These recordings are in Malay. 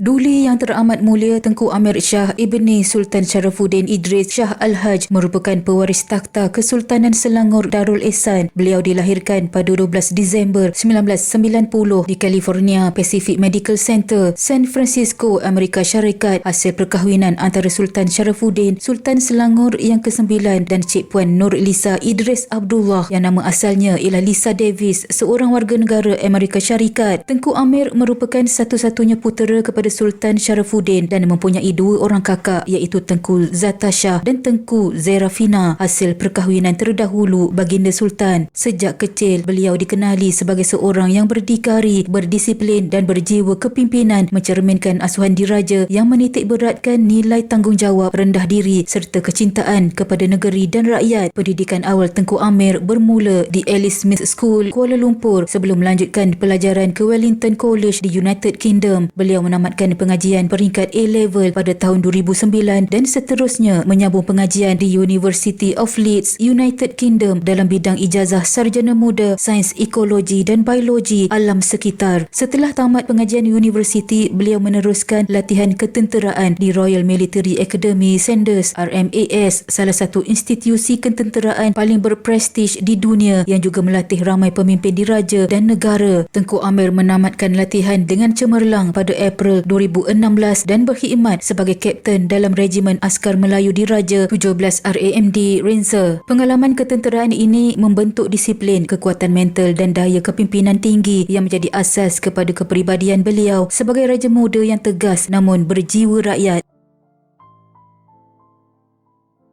Duli yang teramat mulia Tengku Amir Shah Ibni Sultan Sharafuddin Idris Shah Al-Haj merupakan pewaris takhta Kesultanan Selangor Darul Ehsan. Beliau dilahirkan pada 12 Disember 1990 di California Pacific Medical Center, San Francisco, Amerika Syarikat hasil perkahwinan antara Sultan Sharafuddin, Sultan Selangor yang ke-9 dan Cik Puan Nur Lisa Idris Abdullah yang nama asalnya ialah Lisa Davis, seorang warga negara Amerika Syarikat. Tengku Amir merupakan satu-satunya putera kepada Sultan Sharafuddin dan mempunyai dua orang kakak iaitu Tengku Zata Shah dan Tengku Zerafina hasil perkahwinan terdahulu baginda Sultan. Sejak kecil beliau dikenali sebagai seorang yang berdikari, berdisiplin dan berjiwa kepimpinan mencerminkan asuhan diraja yang menitik beratkan nilai tanggungjawab rendah diri serta kecintaan kepada negeri dan rakyat. Pendidikan awal Tengku Amir bermula di Alice Smith School, Kuala Lumpur sebelum melanjutkan pelajaran ke Wellington College di United Kingdom. Beliau menamatkan meneruskan pengajian peringkat A-level pada tahun 2009 dan seterusnya menyambung pengajian di University of Leeds, United Kingdom dalam bidang ijazah sarjana muda sains ekologi dan biologi alam sekitar. Setelah tamat pengajian universiti, beliau meneruskan latihan ketenteraan di Royal Military Academy Sandhurst RMAS, salah satu institusi ketenteraan paling berprestij di dunia yang juga melatih ramai pemimpin diraja dan negara. Tengku Amir menamatkan latihan dengan cemerlang pada April 2016 dan berkhidmat sebagai kapten dalam Regimen Askar Melayu Diraja 17 RAMD Ranger. Pengalaman ketenteraan ini membentuk disiplin, kekuatan mental dan daya kepimpinan tinggi yang menjadi asas kepada kepribadian beliau sebagai raja muda yang tegas namun berjiwa rakyat.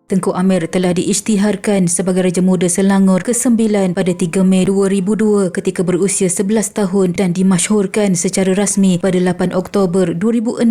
Tengku Amir telah diisytiharkan sebagai Raja Muda Selangor ke-9 pada 3 Mei 2002 ketika berusia 11 tahun dan dimasyhurkan secara rasmi pada 8 Oktober 2016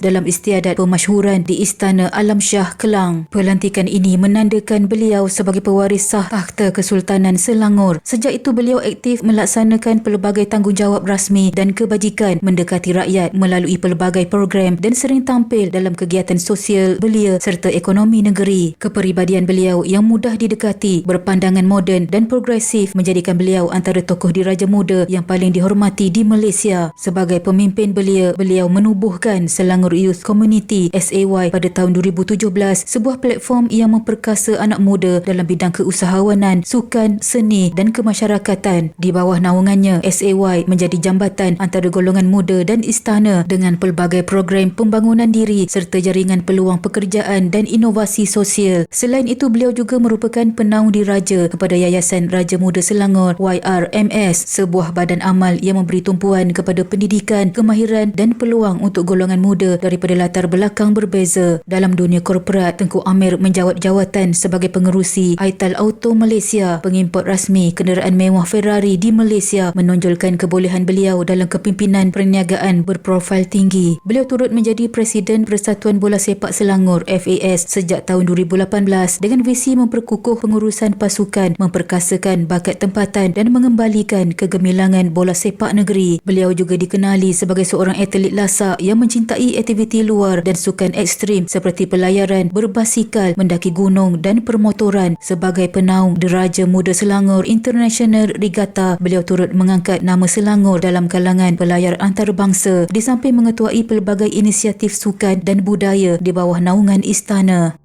dalam istiadat pemasyhuran di Istana Alam Shah Kelang. Pelantikan ini menandakan beliau sebagai pewaris sah takhta Kesultanan Selangor. Sejak itu beliau aktif melaksanakan pelbagai tanggungjawab rasmi dan kebajikan mendekati rakyat melalui pelbagai program dan sering tampil dalam kegiatan sosial belia serta ekonomi negeri. Kepribadian beliau yang mudah didekati, berpandangan moden dan progresif menjadikan beliau antara tokoh diraja muda yang paling dihormati di Malaysia. Sebagai pemimpin belia, beliau menubuhkan Selangor Youth Community SAY pada tahun 2017, sebuah platform yang memperkasa anak muda dalam bidang keusahawanan, sukan, seni dan kemasyarakatan. Di bawah naungannya, SAY menjadi jambatan antara golongan muda dan istana dengan pelbagai program pembangunan diri serta jaringan peluang pekerjaan dan inovasi sosial Malaysia. Selain itu, beliau juga merupakan penaung diraja kepada Yayasan Raja Muda Selangor YRMS, sebuah badan amal yang memberi tumpuan kepada pendidikan, kemahiran dan peluang untuk golongan muda daripada latar belakang berbeza. Dalam dunia korporat, Tengku Amir menjawat jawatan sebagai pengerusi Aital Auto Malaysia, pengimport rasmi kenderaan mewah Ferrari di Malaysia menonjolkan kebolehan beliau dalam kepimpinan perniagaan berprofil tinggi. Beliau turut menjadi Presiden Persatuan Bola Sepak Selangor FAS sejak tahun 2018 2018 dengan visi memperkukuh pengurusan pasukan, memperkasakan bakat tempatan dan mengembalikan kegemilangan bola sepak negeri. Beliau juga dikenali sebagai seorang atlet lasak yang mencintai aktiviti luar dan sukan ekstrim seperti pelayaran, berbasikal, mendaki gunung dan permotoran. Sebagai penaung Deraja Muda Selangor International Regatta, beliau turut mengangkat nama Selangor dalam kalangan pelayar antarabangsa di samping mengetuai pelbagai inisiatif sukan dan budaya di bawah naungan istana.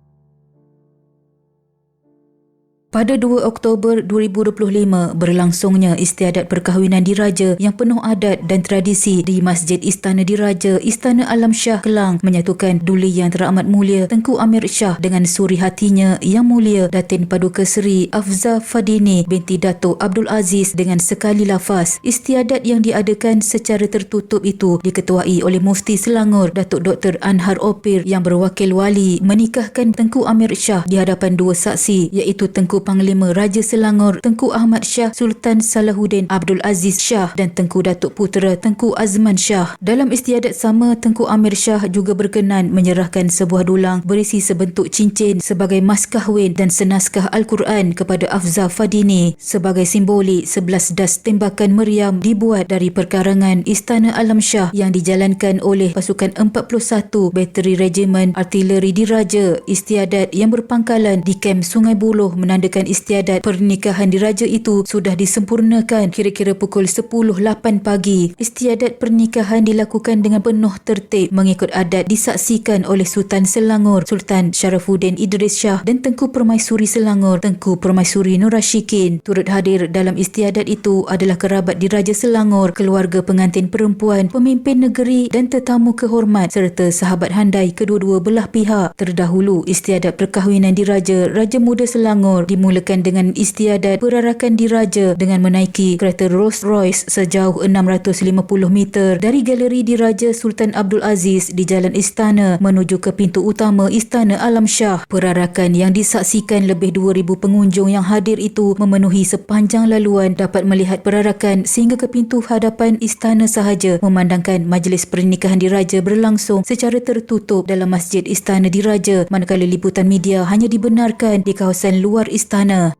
Pada 2 Oktober 2025 berlangsungnya istiadat perkahwinan diraja yang penuh adat dan tradisi di Masjid Istana Diraja Istana Alam Shah Kelang menyatukan duli yang teramat mulia Tengku Amir Shah dengan suri hatinya yang mulia Datin Paduka Seri Afza Fadini binti Datuk Abdul Aziz dengan sekali lafaz. Istiadat yang diadakan secara tertutup itu diketuai oleh Mufti Selangor Datuk Dr. Anhar Opir yang berwakil wali menikahkan Tengku Amir Shah di hadapan dua saksi iaitu Tengku Panglima Raja Selangor Tengku Ahmad Shah Sultan Salahuddin Abdul Aziz Shah dan Tengku Datuk Putera Tengku Azman Shah. Dalam istiadat sama, Tengku Amir Shah juga berkenan menyerahkan sebuah dulang berisi sebentuk cincin sebagai mas kahwin dan senaskah Al-Quran kepada Afza Fadini sebagai simbolik sebelas das tembakan meriam dibuat dari perkarangan Istana Alam Shah yang dijalankan oleh pasukan 41 Bateri Regimen Artileri Diraja Istiadat yang berpangkalan di kem Sungai Buloh menandakan membenarkan istiadat pernikahan diraja itu sudah disempurnakan kira-kira pukul 10.08 pagi. Istiadat pernikahan dilakukan dengan penuh tertib mengikut adat disaksikan oleh Sultan Selangor, Sultan Sharafuddin Idris Shah dan Tengku Permaisuri Selangor, Tengku Permaisuri Nur Rashikin. Turut hadir dalam istiadat itu adalah kerabat diraja Selangor, keluarga pengantin perempuan, pemimpin negeri dan tetamu kehormat serta sahabat handai kedua-dua belah pihak. Terdahulu, istiadat perkahwinan diraja Raja Muda Selangor dimulakan dengan istiadat perarakan diraja dengan menaiki kereta Rolls Royce sejauh 650 meter dari galeri diraja Sultan Abdul Aziz di Jalan Istana menuju ke pintu utama Istana Alam Shah. Perarakan yang disaksikan lebih 2,000 pengunjung yang hadir itu memenuhi sepanjang laluan dapat melihat perarakan sehingga ke pintu hadapan istana sahaja memandangkan majlis pernikahan diraja berlangsung secara tertutup dalam Masjid Istana Diraja manakala liputan media hanya dibenarkan di kawasan luar istana. istana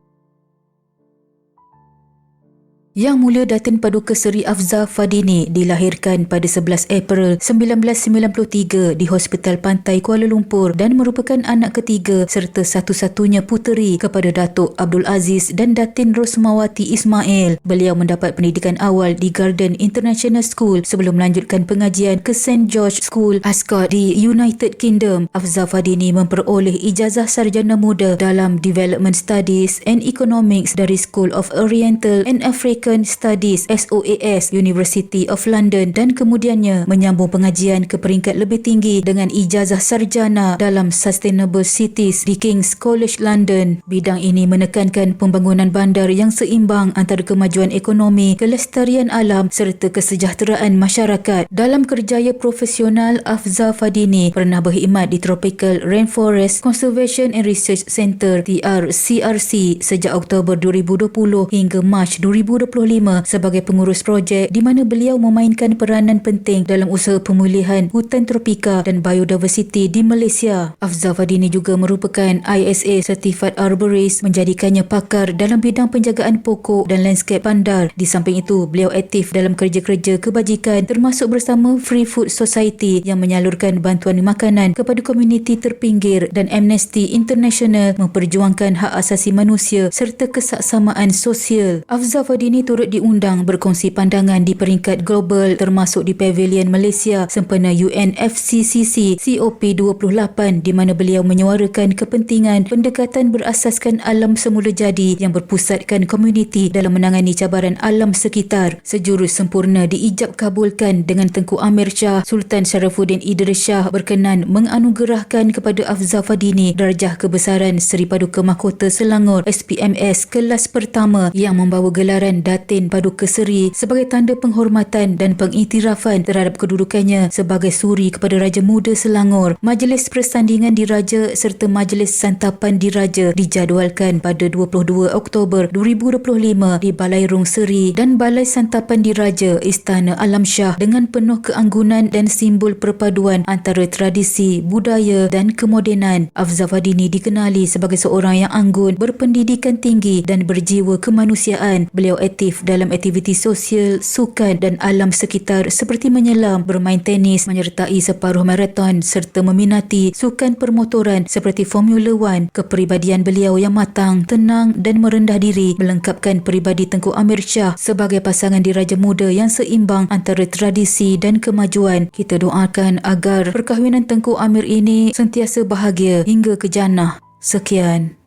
Yang Mulia Datin Paduka Seri Afza Fadini dilahirkan pada 11 April 1993 di Hospital Pantai Kuala Lumpur dan merupakan anak ketiga serta satu-satunya puteri kepada Datuk Abdul Aziz dan Datin Rosmawati Ismail. Beliau mendapat pendidikan awal di Garden International School sebelum melanjutkan pengajian ke St. George School Ascot di United Kingdom. Afza Fadini memperoleh ijazah sarjana muda dalam Development Studies and Economics dari School of Oriental and African American Studies SOAS University of London dan kemudiannya menyambung pengajian ke peringkat lebih tinggi dengan ijazah sarjana dalam Sustainable Cities di King's College London. Bidang ini menekankan pembangunan bandar yang seimbang antara kemajuan ekonomi, kelestarian alam serta kesejahteraan masyarakat. Dalam kerjaya profesional, Afza Fadini pernah berkhidmat di Tropical Rainforest Conservation and Research Centre TRCRC sejak Oktober 2020 hingga Mac 2020 2025 sebagai pengurus projek di mana beliau memainkan peranan penting dalam usaha pemulihan hutan tropika dan biodiversity di Malaysia. Afza Fadini juga merupakan ISA Certified Arborist menjadikannya pakar dalam bidang penjagaan pokok dan landscape bandar. Di samping itu, beliau aktif dalam kerja-kerja kebajikan termasuk bersama Free Food Society yang menyalurkan bantuan makanan kepada komuniti terpinggir dan Amnesty International memperjuangkan hak asasi manusia serta kesaksamaan sosial. Afza Fadini turut diundang berkongsi pandangan di peringkat global termasuk di Pavilion Malaysia sempena UNFCCC COP28 di mana beliau menyuarakan kepentingan pendekatan berasaskan alam semula jadi yang berpusatkan komuniti dalam menangani cabaran alam sekitar. Sejurus sempurna diijab kabulkan dengan Tengku Amir Shah, Sultan Sharafuddin Idris Shah berkenan menganugerahkan kepada Afza Fadini darjah kebesaran Seri Paduka Mahkota Selangor SPMS kelas pertama yang membawa gelaran Datin Paduka Seri sebagai tanda penghormatan dan pengiktirafan terhadap kedudukannya sebagai suri kepada Raja Muda Selangor. Majlis persandingan diraja serta majlis santapan diraja dijadualkan pada 22 Oktober 2025 di Balai Rung Seri dan Balai Santapan Diraja Istana Alam Shah dengan penuh keanggunan dan simbol perpaduan antara tradisi, budaya dan kemodenan. Afza Fadini dikenali sebagai seorang yang anggun, berpendidikan tinggi dan berjiwa kemanusiaan. Beliau aktif aktif dalam aktiviti sosial, sukan dan alam sekitar seperti menyelam, bermain tenis, menyertai separuh maraton serta meminati sukan permotoran seperti Formula One. Kepribadian beliau yang matang, tenang dan merendah diri melengkapkan peribadi Tengku Amir Shah sebagai pasangan diraja muda yang seimbang antara tradisi dan kemajuan. Kita doakan agar perkahwinan Tengku Amir ini sentiasa bahagia hingga ke jannah. Sekian.